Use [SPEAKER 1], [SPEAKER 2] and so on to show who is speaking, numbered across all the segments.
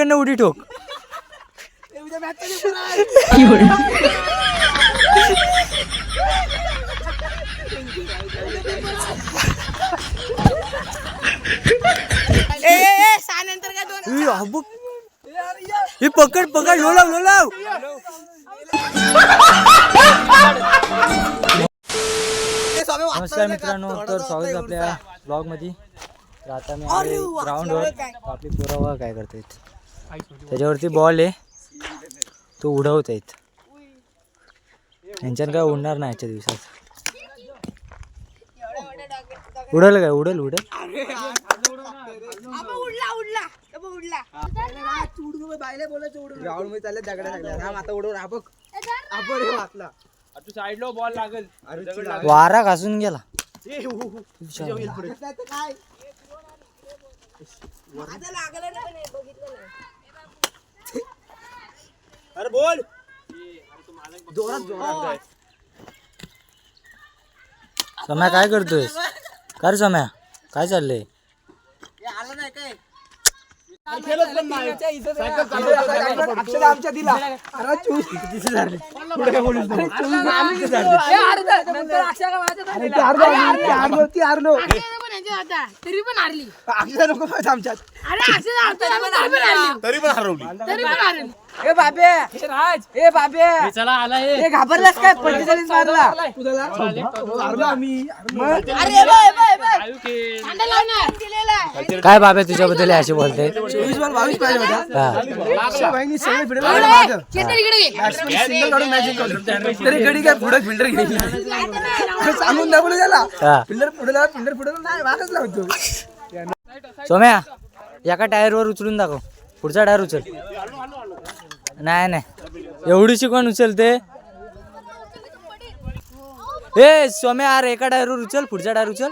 [SPEAKER 1] पलीकडनं उडी ठोक.
[SPEAKER 2] ए, ए, ए, सहा नंतर काय दोन?
[SPEAKER 1] ए, हा बघ. पकड पकड लोलाव लोलाव नमस्कार मित्रांनो तर स्वागत आहे आपल्या ब्लॉगमध्ये आता मी ग्राउंडवर आपली पोरावा काय करतायत? त्याच्यावरती बॉल आहे. तो उडवत आहेत. यांच्यानं काय उडणार नाही आजच्या दिवसात. उडल काय? उडल उडल.
[SPEAKER 2] अबा, उडला उडला. अबा, उडला.
[SPEAKER 3] ग्राउंडमध्ये चालले दगड्या सगळ्या राम आता उडवून आबक आबक रे वाचला
[SPEAKER 4] तू साईडला बॉल लागल
[SPEAKER 1] वारा घासून गेला
[SPEAKER 2] लागलं ना नाही, बघितलं नाही.
[SPEAKER 4] अरे बोल.
[SPEAKER 3] जोरात जोरात
[SPEAKER 1] सम्या काय करतोय कर सम्या. काय चाललंय?
[SPEAKER 3] आलं नाही काय? अक्षर आमच्या दिला. अरे किती झाले
[SPEAKER 2] तरी पण हारली.
[SPEAKER 3] नको आमच्यात.
[SPEAKER 2] तरी पण हारली.
[SPEAKER 4] तरी पण हरवली
[SPEAKER 2] तरी पण हारली.
[SPEAKER 3] ए बाबे. ए बाबे.
[SPEAKER 4] चला आला हे.
[SPEAKER 3] ए घाबरलास काय? पंचेचाळीस मारला.
[SPEAKER 1] काय बाबा तुझ्याबद्दल असे बोलताय?
[SPEAKER 3] चोवीस बॉल बावीस पाहिजे होता
[SPEAKER 1] हा.
[SPEAKER 3] अक्षय भाईनी सगळे फिल्डर
[SPEAKER 2] अरे,
[SPEAKER 3] मागं
[SPEAKER 2] चेतन इकडे घे.
[SPEAKER 3] सिंगल काढून मॅचिंग करतो तरी गडी काय पुढे फिल्डर घेईल
[SPEAKER 2] आता नाही. लावणार.
[SPEAKER 3] सांगून दाखवलं त्याला. फिल्डर पुढे फिल्डर पुढे. नाही लावतो.
[SPEAKER 1] सोम्या एका टायरवर उचलून दाखव. पुढचा टायर उचल. नाही नाही. एवढी शिकवण उचलते? ए सोम्या अरे एका टायरवर उचल पुढचा टायर उचल.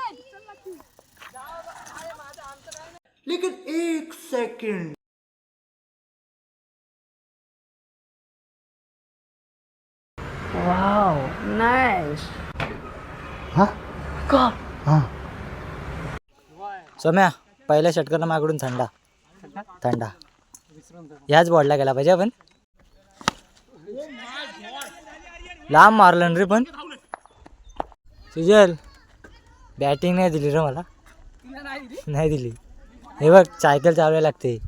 [SPEAKER 1] सोम्या पहिल्या षटकाला मागडून थंडा. थंडा. ह्याच बॉलला गेला पाहिजे आपण. लांब मारलं ना रे पण. सुजल बॅटिंग नाही दिली रे मला. नाही दिली. हे बघ सायकल चालवायला लागते.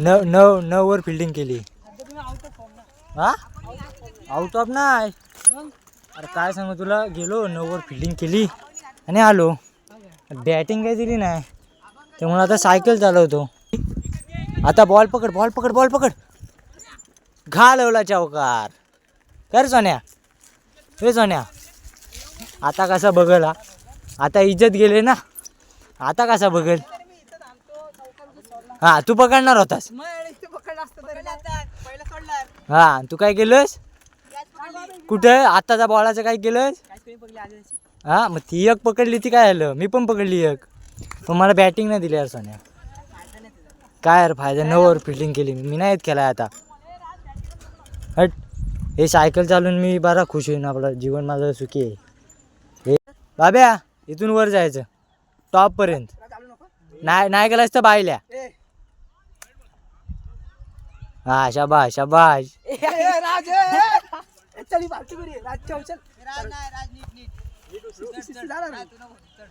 [SPEAKER 1] नऊ नऊ नऊ वर फिल्डिंग केली. हा? आउट ऑफ नाही. अरे काय सांगू तुला गेलो नऊ वर फिल्डिंग केली आणि आलो. बॅटिंग काही दिली नाही. त्यामुळे आता सायकल चालवतो. आता बॉल पकड बॉल पकड बॉल पकड. घालवला चौकार. कर सोन्या. हे सोन्या. आता कसा बघल हा? आता इज्जत गेले ना? आता कसा बघल? हा तू पकडणार होतास. हा तू काय केलंस? कुठं? आत्ताचा बॉलाचं काय केलंस? हा मग ती एक पकडली ती काय झालं? मी पण पकडली एक. पण मला बॅटिंग नाही दिली यार सोन्या. काय यार फायदा नवर फिल्डिंग केली. मी नाही येत केलाय आता. हट. हे सायकल चालून मी बरा खुश होईन आपलं. जीवन माझं सुखी आहे. हे बाब्या इथून वर जायचं. टॉपपर्यंत नाही नाही गेलास तर बायल्या. हा शाबाश शाबाश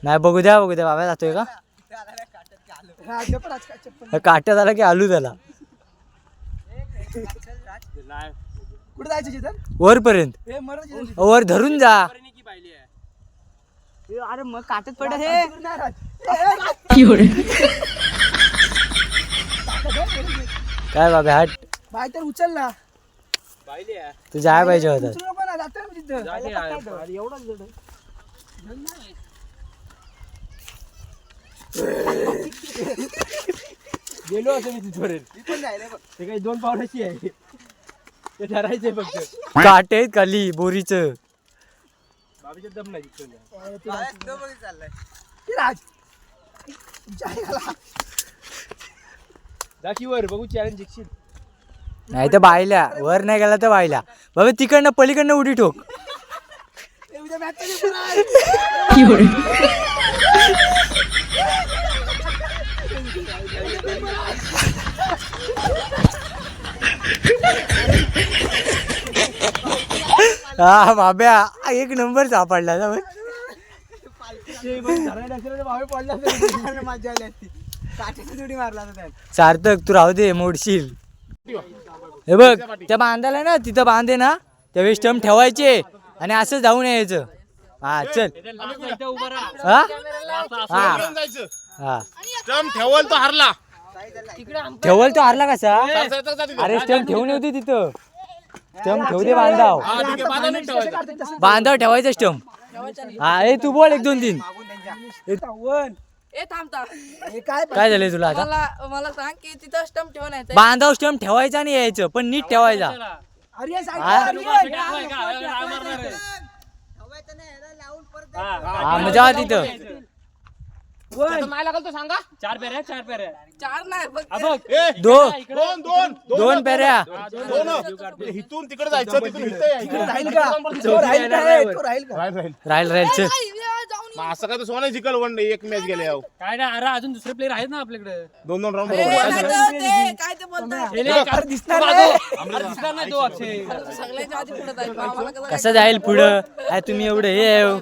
[SPEAKER 1] नाही बघू द्या बघू द्या. बाबा जातोय का? काट्यात आला की आलू त्याला?
[SPEAKER 3] कुठे जायचं जिथं?
[SPEAKER 1] वरपर्यंत.
[SPEAKER 3] हे मरत जिथं
[SPEAKER 1] वर धरून जा.
[SPEAKER 3] अरे मग काटत पडत हे.
[SPEAKER 1] काय बाबा हट.
[SPEAKER 3] बाय तर उचल ना.
[SPEAKER 1] तू जाय पाहिजे होता
[SPEAKER 3] उचलू नको ना जातं ना तिथं. एवढंच जड आहे.
[SPEAKER 4] गेलो असं मी तिथपर्यंत.
[SPEAKER 3] मी पण जायला बघ.
[SPEAKER 4] ते काही दोन पावलाची आहे. ते ठरायचंय फक्त.
[SPEAKER 1] काटे आहेत खाली बोरीच.
[SPEAKER 4] दम नाही तिथून
[SPEAKER 3] हे राज जायला.
[SPEAKER 4] दाखीवर बघू चॅलेंज जिंकशील.
[SPEAKER 1] नाही तर बायल्या वर नाही गेला तर बायल्या. बाबा तिकडनं पलीकडनं उडी ठोक.
[SPEAKER 3] हा
[SPEAKER 1] बाब्या एक नंबर सापडला ना सार्थक तू राहू दे मोडशील. हे बघ त्या बांधायला ना तिथं बांधे ना त्यावेळी स्टम ठेवायचे आणि असं जाऊन यायचं. हा चल. हा? हा.
[SPEAKER 5] ठेवल तो हरला.
[SPEAKER 1] ठेवल तो हारला कसा? अरे स्टंप ठेवून होती तिथं. स्टंप ठेवू दे बांधाव
[SPEAKER 5] हा ठेवायचं.
[SPEAKER 1] बांधाव ठेवायचं स्टंप हा ए तू बोल एक दोन तीन.
[SPEAKER 3] हे काय
[SPEAKER 1] काय झालंय तुला आता?
[SPEAKER 2] मला मला सांग की तिथं स्टंप ठेवून यायचं
[SPEAKER 1] बांधाव स्टंप ठेवायचा आणि यायचं पण नीट ठेवायचा.
[SPEAKER 3] अरे साईड
[SPEAKER 2] चार नाही
[SPEAKER 1] दोन.
[SPEAKER 5] दोन दोन.
[SPEAKER 1] दोन पेऱ्या.
[SPEAKER 5] दोन इथून तिकडे जायचं तिथून.
[SPEAKER 3] राहील का? तो राहील का? हे? तो राहील का?
[SPEAKER 5] राहील, राहील.
[SPEAKER 1] राहील राहील. चल.
[SPEAKER 2] जाऊन ये.
[SPEAKER 5] मग असं काय तर सोना जिकल वन डे एक मॅच गेले.
[SPEAKER 4] काय नाही अरे अजून दुसरे प्लेअर आहेत ना आपल्याकडे.
[SPEAKER 5] दोन दोन राऊंड
[SPEAKER 2] ए, ते- काय ते
[SPEAKER 3] दिसणार नाही.
[SPEAKER 4] दिसणार नाही तो अक्षय
[SPEAKER 2] सगळ्यांच्या आधी पुढे जाईल आम्हाला कसं
[SPEAKER 1] कसं जाईल पुढं? तुम्ही एवढं हे आहे. हो.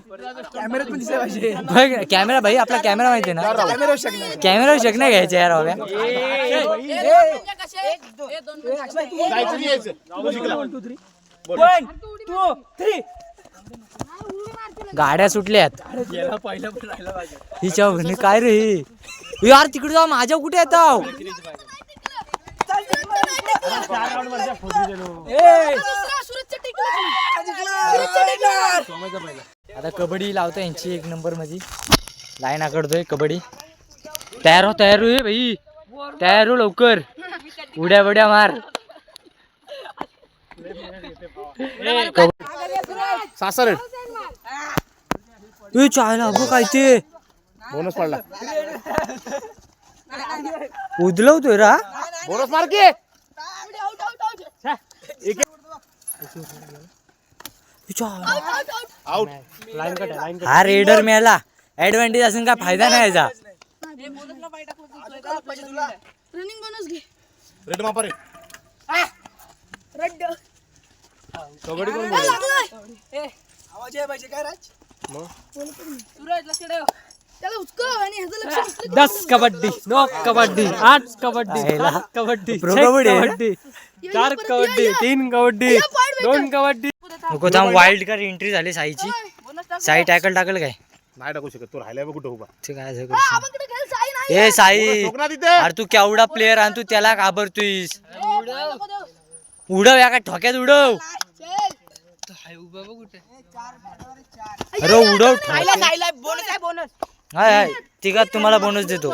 [SPEAKER 3] कॅमेऱ्यात पण दिसला पाहिजे.
[SPEAKER 1] बघ कॅमेरा भाई आपला कॅमेरा माहिती ना?
[SPEAKER 3] कॅमेरा शकणार
[SPEAKER 1] कॅमेरा शक नाही घ्यायचे यार
[SPEAKER 3] थ्री
[SPEAKER 1] गाड्या सुटल्यात हिच्या म्हणे काय रे हे? यार तिकडे जाऊ. माझ्या कुठे
[SPEAKER 2] टिकलं.
[SPEAKER 1] आता कबड्डी लावतो यांची एक नंबरमध्ये लाईन आकडतोय कबड्डी। तयार हो तयार हो भाई। तयार हो लवकर उड्या बड्या मार।
[SPEAKER 5] सासर।
[SPEAKER 1] तू चायला अगो काय ते
[SPEAKER 5] बोनस पडला
[SPEAKER 1] उदलवतोय रा
[SPEAKER 5] बोनस मार की।
[SPEAKER 1] हा रेडर मिळाला ऍडव्हान्टेज असून काय फायदा नाही याचा.
[SPEAKER 2] रनिंग बोनस घे.
[SPEAKER 5] रेड मापा रे.
[SPEAKER 2] रड्ड.
[SPEAKER 5] कबड्डी कोण
[SPEAKER 3] आवाज यायला पाहिजे काय राज?
[SPEAKER 2] त्याला उचकव आणि ह्याचं लक्ष
[SPEAKER 4] दस कबड्डी. नौ कबड्डी. आठ कबड्डी.
[SPEAKER 1] आयला.
[SPEAKER 4] सात कबड्डी. छह
[SPEAKER 1] कबड्डी आहे
[SPEAKER 4] चार
[SPEAKER 2] परत
[SPEAKER 4] कबड्डी.
[SPEAKER 2] या, या.
[SPEAKER 4] तीन कबड्डी.
[SPEAKER 2] या,
[SPEAKER 4] दोन कबड्डी.
[SPEAKER 1] नको थांब वाईल्ड कार्ड एंट्री झाली साईची. साई टॅकल टाकल काय?
[SPEAKER 5] नाही टाकू शकत. तो राहिलाय बघ कुठं उभा?
[SPEAKER 1] काय असं
[SPEAKER 2] हा, साई नाही
[SPEAKER 1] ए साई.
[SPEAKER 5] ठोक ना तिथे
[SPEAKER 1] अरे तू केवढा प्लेअर आणि तू त्याला घाबरतोयस. उडव या का ठोक्यात उडव. अरे उडव. ठोक्यात.
[SPEAKER 3] बोनस आहे बोनस.
[SPEAKER 1] हाय हाय. तिघात तुम्हाला बोनस देतो.